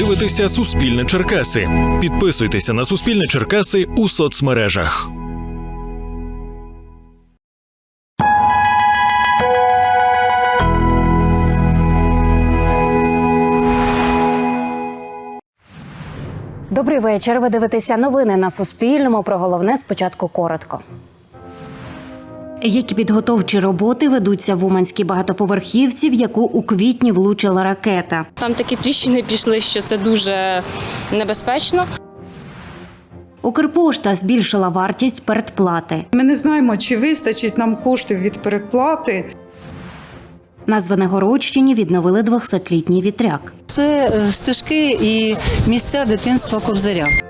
дивитеся Суспільне Черкаси. Підписуйтеся на Суспільне Черкаси у соцмережах. Добрий вечір. Ви дивитеся новини на Суспільному. Про головне спочатку коротко. Які підготовчі роботи ведуться в Уманській багатоповерхівці, в яку у квітні влучила ракета? Там такі тріщини пішли, що це дуже небезпечно. Укрпошта збільшила вартість передплати. Ми не знаємо, чи вистачить нам коштів від передплати. На Звенигородщині відновили 200-літній вітряк. Це е, стежки і місця дитинства Кобзаря.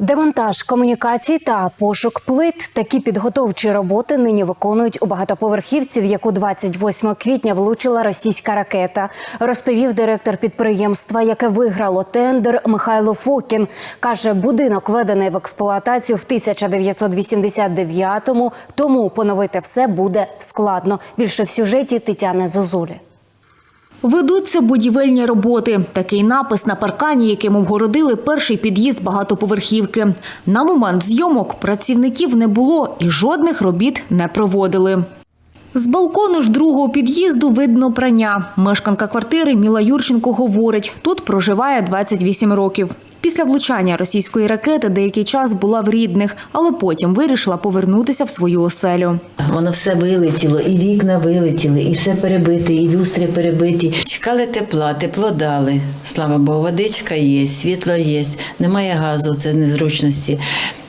Демонтаж комунікацій та пошук плит. Такі підготовчі роботи нині виконують у багатоповерхівці, в яку 28 квітня влучила російська ракета. Розповів директор підприємства, яке виграло тендер Михайло Фокін. каже, будинок введений в експлуатацію в 1989-му, тому поновити все буде складно. Більше в сюжеті Тетяни Зозулі. Ведуться будівельні роботи. Такий напис на паркані, яким обгородили перший під'їзд багатоповерхівки. На момент зйомок працівників не було і жодних робіт не проводили. З балкону ж другого під'їзду видно прання. Мешканка квартири Міла Юрченко говорить, тут проживає 28 років. Після влучання російської ракети деякий час була в рідних, але потім вирішила повернутися в свою оселю. Воно все вилетіло, і вікна вилетіли, і все перебите, і люстри перебиті. Чекали тепла, тепло дали. Слава Богу, водичка є, світло є, немає газу, це незручності.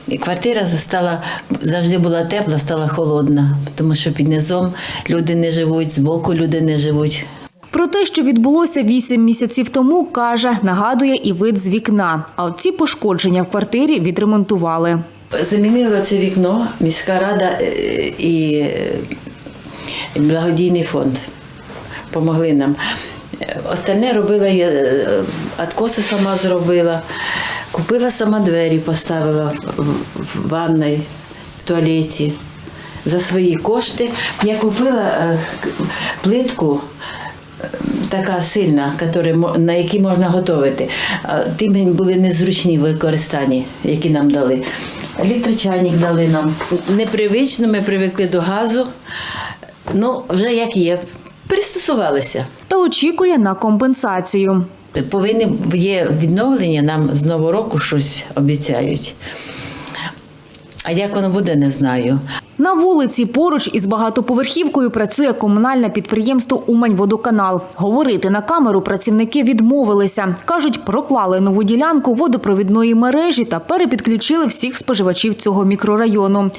І квартира стала завжди була тепла, стала холодна, тому що під низом люди не живуть, збоку люди не живуть. Про те, що відбулося вісім місяців тому, каже, нагадує і вид з вікна. А ці пошкодження в квартирі відремонтували. Замінили це вікно міська рада е, і е, благодійний фонд. Помогли нам. Остальне робила я, е, откоси сама зробила, купила сама двері, поставила в, в ванной, в туалеті. За свої кошти я купила плитку така сильна, на якій можна готувати. Мені були незручні в використанні, які нам дали. Електрочайник дали нам. Непривично, ми привикли до газу. Ну, вже як є, пристосувалися. Та очікує на компенсацію. Повинні є відновлення, нам з нового року щось обіцяють. А як воно буде, не знаю. На вулиці поруч із багатоповерхівкою працює комунальне підприємство Умань-Водоканал. Говорити на камеру працівники відмовилися. Кажуть, проклали нову ділянку водопровідної мережі та перепідключили всіх споживачів цього мікрорайону.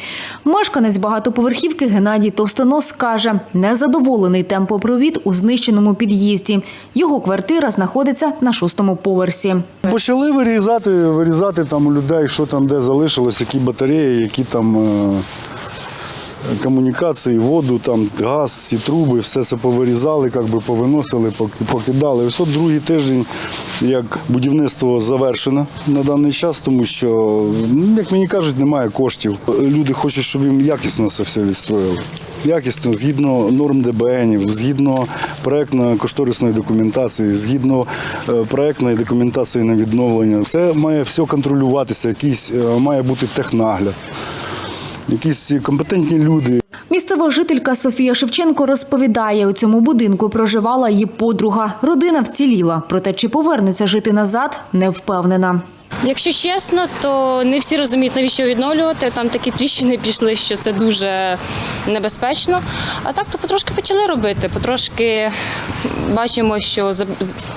Мешканець багатоповерхівки Геннадій Товстонос каже, незадоволений темпопровід у знищеному під'їзді. Його квартира знаходиться на шостому поверсі. Почали вирізати, вирізати там у людей, що там де залишилось, які батареї, які там е, комунікації, воду, там газ, ці труби, все це повирізали, як би повиносили, покидали. От другий тиждень, як будівництво завершено на даний час, тому що, ну, як мені кажуть, немає коштів. Люди хочуть, щоб їм якісно це все відстроїли. Якісно, згідно норм ДБНів, згідно проектно-кошторисної документації, згідно е, проектної документації на відновлення. Це має все контролюватися, якийсь е, має бути технагляд, якісь компетентні люди, Місцева жителька Софія Шевченко розповідає, у цьому будинку проживала її подруга. Родина вціліла, проте чи повернеться жити назад, не впевнена. Якщо чесно, то не всі розуміють, навіщо відновлювати. Там такі тріщини пішли, що це дуже небезпечно. А так то потрошки почали робити. Потрошки бачимо, що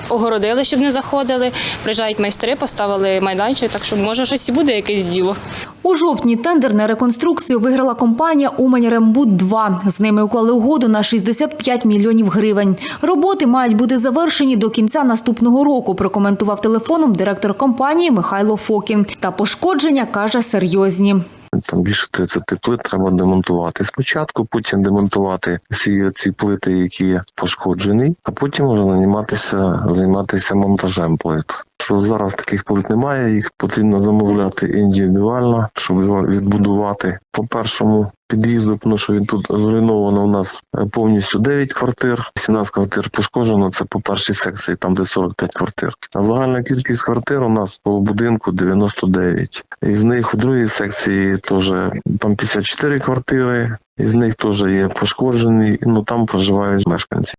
огородили, щоб не заходили. Приїжджають майстри, поставили майданчик, так що може щось і буде якесь діло. У жовтні тендер на реконструкцію виграла компанія Умань Рембут 2 З ними уклали угоду на 65 мільйонів гривень. Роботи мають бути завершені до кінця наступного року. Прокоментував телефоном директор компанії Михайло Фокін. Та пошкодження каже серйозні. Там більше 30 плит треба демонтувати спочатку, потім демонтувати всі ці плити, які пошкоджені, а потім вже наніматися, займатися монтажем плит. Що зараз таких плит немає, їх потрібно замовляти індивідуально, щоб його відбудувати по першому під'їзду, тому що він тут зруйновано у нас е, повністю 9 квартир, 17 квартир пошкоджено. Це по першій секції, там де 45 квартир. А загальна кількість квартир у нас по будинку 99. Із них у другій секції теж там 54 квартири. Із них теж є пошкоджені, ну там проживають мешканці.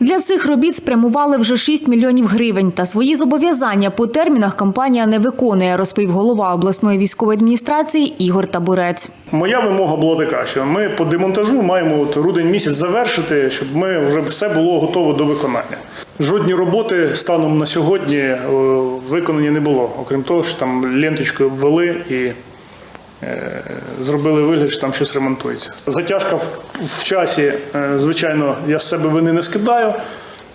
Для цих робіт спрямували вже 6 мільйонів гривень. Та свої зобов'язання по термінах компанія не виконує, розповів голова обласної військової адміністрації Ігор Табурець. Моя вимога була така, що ми по демонтажу маємо от грудень місяць завершити, щоб ми вже все було готово до виконання. Жодні роботи станом на сьогодні е, виконані не було. Окрім того, що там ленточкою обвели і зробили вигляд, що там щось ремонтується. Затяжка в, часі, е, звичайно, я з себе вини не скидаю.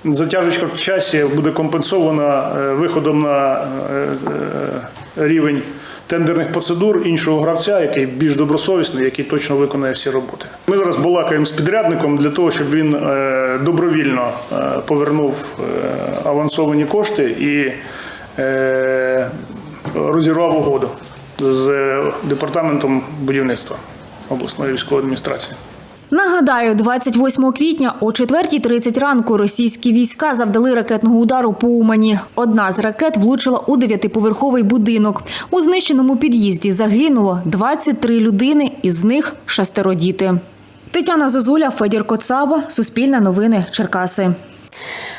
Затяжечка в часі буде компенсована е, виходом на е, е, рівень тендерних процедур іншого гравця, який більш добросовісний, який точно виконає всі роботи. Ми зараз балакаємо з підрядником для того, щоб він е, добровільно е, повернув е, авансовані кошти і е, розірвав угоду з е, департаментом будівництва обласної військової адміністрації. Нагадаю, 28 квітня о 4.30 ранку російські війська завдали ракетного удару по Умані. Одна з ракет влучила у дев'ятиповерховий будинок. У знищеному під'їзді загинуло 23 людини, із них шестеро діти. Тетяна Зозуля, Федір Коцаба, Суспільне новини, Черкаси.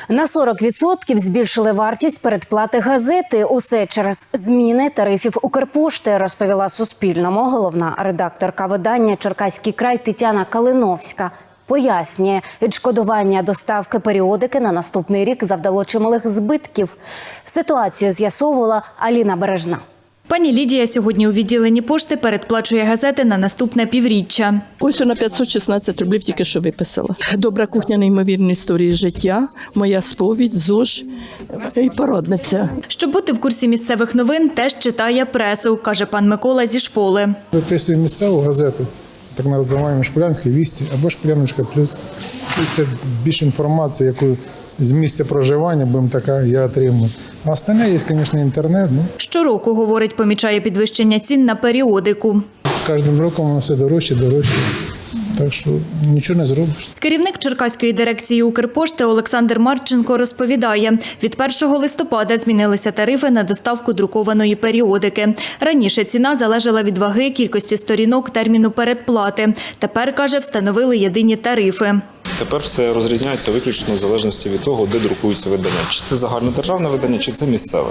На 40% збільшили вартість передплати газети. Усе через зміни тарифів Укрпошти, розповіла Суспільному головна редакторка видання Черкаський край Тетяна Калиновська. Пояснює, відшкодування доставки періодики на наступний рік завдало чималих збитків. Ситуацію з'ясовувала Аліна Бережна. Пані Лідія сьогодні у відділенні пошти передплачує газети на наступне півріччя. Ось на 516 рублів тільки що виписала. Добра кухня неймовірні історії життя, моя сповідь, ЗОЖ і породниця. Щоб бути в курсі місцевих новин, теж читає пресу, каже пан Микола зі шполи. Виписую місцеву газету, так називаємо Шполянські вісті або Шполяночка плюс. Це більше інформації, яку з місця проживання, будемо така, я отримую. А остальне є, звісно, інтернет. Ну, Щороку, говорить, помічає підвищення цін на періодику. з кожним роком воно все дорожче, дорожче. Так що нічого не зробиш. Керівник Черкаської дирекції Укрпошти Олександр Марченко розповідає, від 1 листопада змінилися тарифи на доставку друкованої періодики. Раніше ціна залежала від ваги, кількості сторінок, терміну передплати. Тепер, каже, встановили єдині тарифи. Тепер все розрізняється виключно в залежності від того, де друкується видання. Чи це загальнодержавне видання, чи це місцеве.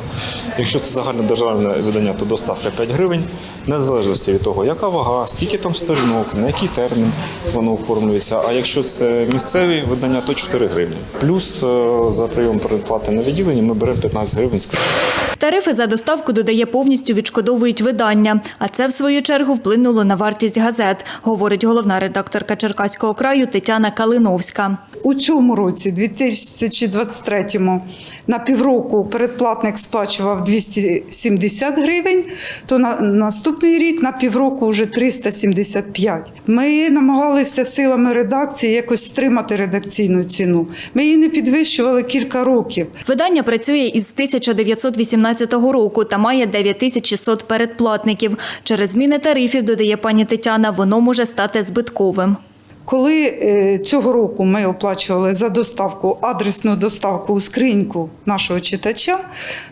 Якщо це загальнодержавне видання, то доставка 5 гривень, незалежності від того, яка вага, скільки там сторінок, на який термін воно оформлюється. А якщо це місцеві видання, то 4 гривні. Плюс е, за прийом передплати на відділенні ми беремо 15 гривень з кредиту. Тарифи за доставку додає повністю відшкодовують видання, а це в свою чергу вплинуло на вартість газет, говорить головна редакторка Черкаського краю Тетяна Калиновська. У цьому році, 2023-му, на півроку передплатник сплачував 270 гривень, то на наступний рік на півроку вже 375. Ми намагалися силами редакції якось стримати редакційну ціну. Ми її не підвищували кілька років. Видання працює із 1918 року та має 9600 передплатників. Через зміни тарифів, додає пані Тетяна, воно може стати збитковим. Коли е, цього року ми оплачували за доставку, адресну доставку у скриньку нашого читача,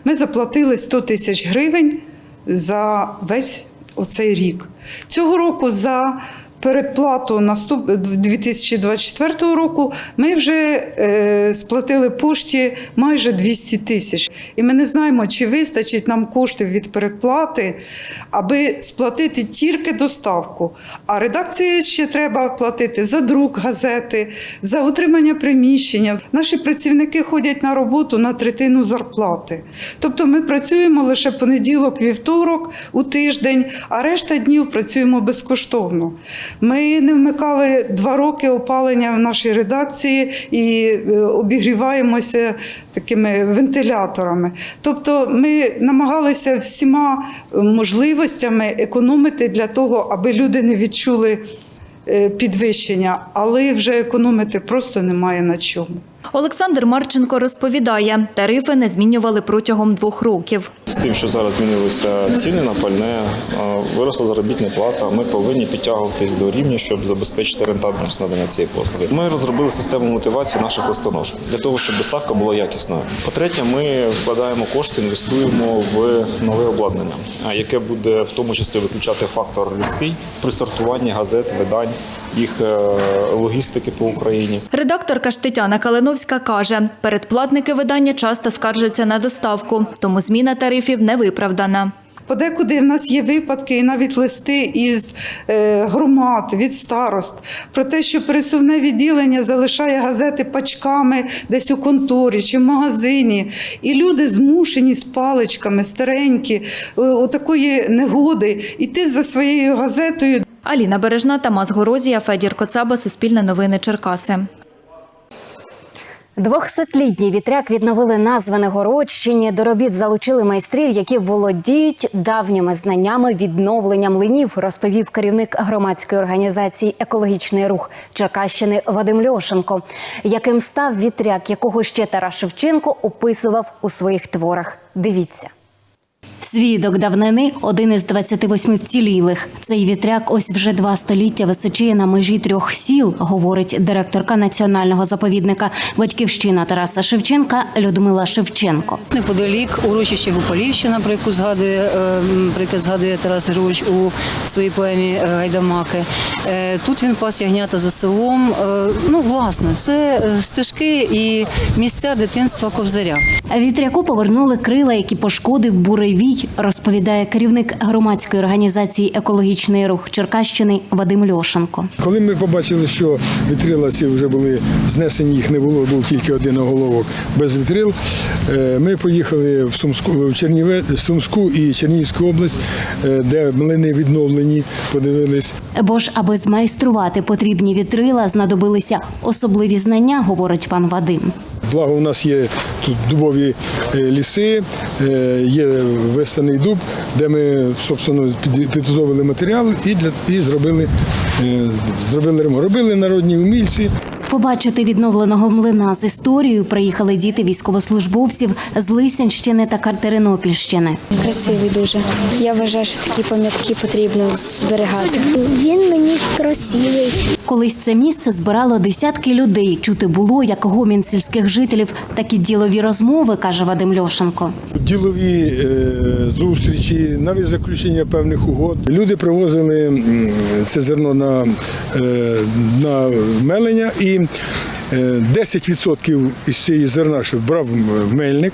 ми заплатили 100 тисяч гривень за весь оцей рік. Цього року за передплату наступ 2024 року ми вже е, сплатили пошті майже 200 тисяч. І ми не знаємо, чи вистачить нам коштів від передплати, аби сплатити тільки доставку. А редакції ще треба платити за друк газети, за утримання приміщення. Наші працівники ходять на роботу на третину зарплати. Тобто ми працюємо лише понеділок, вівторок у тиждень, а решта днів працюємо безкоштовно. Ми не вмикали два роки опалення в нашій редакції і е, обігріваємося такими вентиляторами. Тобто ми намагалися всіма можливостями економити для того, аби люди не відчули е, підвищення, але вже економити просто немає на чому. Олександр Марченко розповідає, тарифи не змінювали протягом двох років. З тим, що зараз змінилися ціни на пальне, виросла заробітна плата. Ми повинні підтягуватись до рівня, щоб забезпечити рентабельність надання цієї послуги. Ми розробили систему мотивації наших листонож для того, щоб доставка була якісною. По-третє, ми вкладаємо кошти, інвестуємо в нове обладнання, яке буде в тому числі виключати фактор людський при сортуванні газет, видань, їх е, логістики по Україні. Редакторка ж Тетяна Калиновська каже, передплатники видання часто скаржаться на доставку, тому зміна тарифів не виправдана. Подекуди в нас є випадки і навіть листи із е, громад від старост про те, що пересувне відділення залишає газети пачками десь у конторі чи в магазині, і люди змушені з паличками старенькі е, у такої негоди йти за своєю газетою Аліна Бережна, Тамас Горозія, Федір Коцаба, Суспільне новини Черкаси. Двохсотлітній вітряк відновили на Звенигородщині. До робіт залучили майстрів, які володіють давніми знаннями відновлення млинів, розповів керівник громадської організації Екологічний рух Черкащини Вадим Льошенко. Яким став вітряк, якого ще Тарас Шевченко описував у своїх творах. Дивіться. Свідок давнини один із 28 вцілілих. Цей вітряк ось вже два століття височіє на межі трьох сіл, говорить директорка національного заповідника Батьківщина Тараса Шевченка Людмила Шевченко. Неподалік урочище Гуполівщина, про яку згадує, е, яке згадує Тарас Григорович у своїй поемі е, Гайдамаки. Е, Тут він пас ягнята за селом. Ну, власне, це стежки і місця дитинства Кобзаря. Вітряку повернули крила, які пошкодив буревій, розповідає керівник громадської організації Екологічний рух Черкащини Вадим Льошенко. Коли ми побачили, що вітрила ці вже були знесені, їх не було, був тільки один оголовок без вітрил. е, Ми поїхали в Сумську, в Черніве, Сумську і Чернігівську область, е, де млини відновлені, подивились. Бо ж, аби змайструвати потрібні вітрила, знадобилися особливі знання, говорить пан Вадим. Благо, у нас є тут дубові е, ліси, е, є весняний дуб, де ми собственно, під- підготовили матеріал і, для, і зробили, е, зробили ремонт. Робили народні умільці. Побачити відновленого млина з історією приїхали діти військовослужбовців з Лисянщини та Катеринопільщини. Красивий дуже. Я вважаю, що такі пам'ятки потрібно зберігати. Він мені красивий. Колись це місце збирало десятки людей. Чути було як гомін сільських жителів, так і ділові розмови, каже Вадим Льошенко. Ділові е, зустрічі, навіть заключення певних угод. Люди привозили це зерно на, е, на мелення і 10% із цієї зерна, що брав мельник,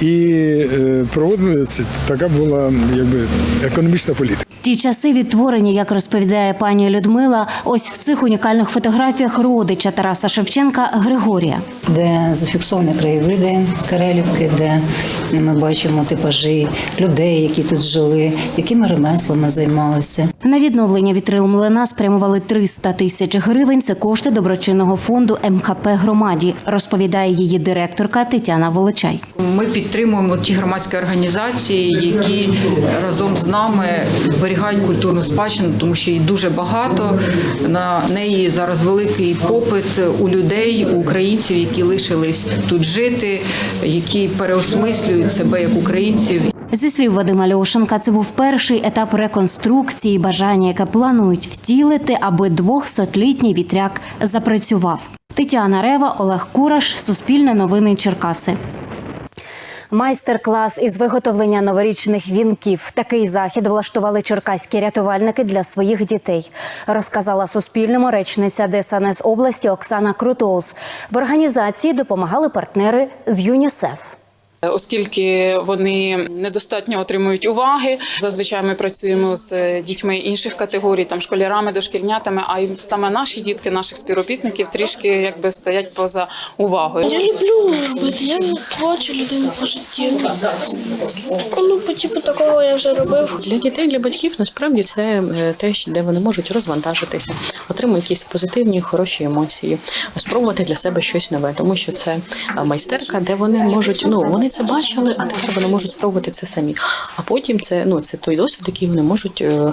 і е, проводили це. Така була якби економічна політика. Ті часи відтворені, як розповідає пані Людмила, ось в цих унікальних фотографіях родича Тараса Шевченка Григорія. де зафіксовані краєвиди Карелівки, де ми бачимо типажі людей, які тут жили, якими ремеслами займалися. На відновлення вітрил млина спрямували 300 тисяч гривень. Це кошти доброчинного фонду МХП громаді, розповідає її директорка Тетяна Волочай. Ми підтримуємо ті громадські організації, які разом з нами зберігають культурну спадщину, тому що її дуже багато. На неї зараз великий попит у людей, у українців, які лишились тут жити, які переосмислюють себе як українців. Зі слів Вадима Льошенка, це був перший етап реконструкції, бажання, яке планують втілити, аби двохсотлітній вітряк запрацював. Тетяна Рева, Олег Кураш, Суспільне новини Черкаси. Майстер-клас із виготовлення новорічних вінків. Такий захід влаштували черкаські рятувальники для своїх дітей. Розказала Суспільному речниця ДСНС області Оксана Крутоус. В організації допомагали партнери з ЮНІСЕФ. Оскільки вони недостатньо отримують уваги, зазвичай ми працюємо з дітьми інших категорій, там школярами, дошкільнятами. А й саме наші дітки, наших співробітників, трішки якби стоять поза увагою. Я люблю робити, я творча людина по житті. Ну, по типу такого я вже робив. Для дітей, для батьків насправді це е, те, де вони можуть розвантажитися, отримати якісь позитивні, хороші емоції, спробувати для себе щось нове, тому що це е, майстерка, де вони можуть, ну вони це бачили, а тепер вони можуть спробувати це самі. А потім це ну це той досвід, який вони можуть е, е,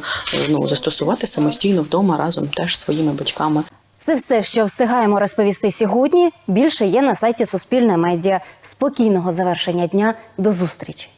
ну застосувати самостійно вдома разом теж своїми батьками. Це все, що встигаємо розповісти сьогодні. Більше є на сайті Суспільне медіа. Спокійного завершення дня. До зустрічі.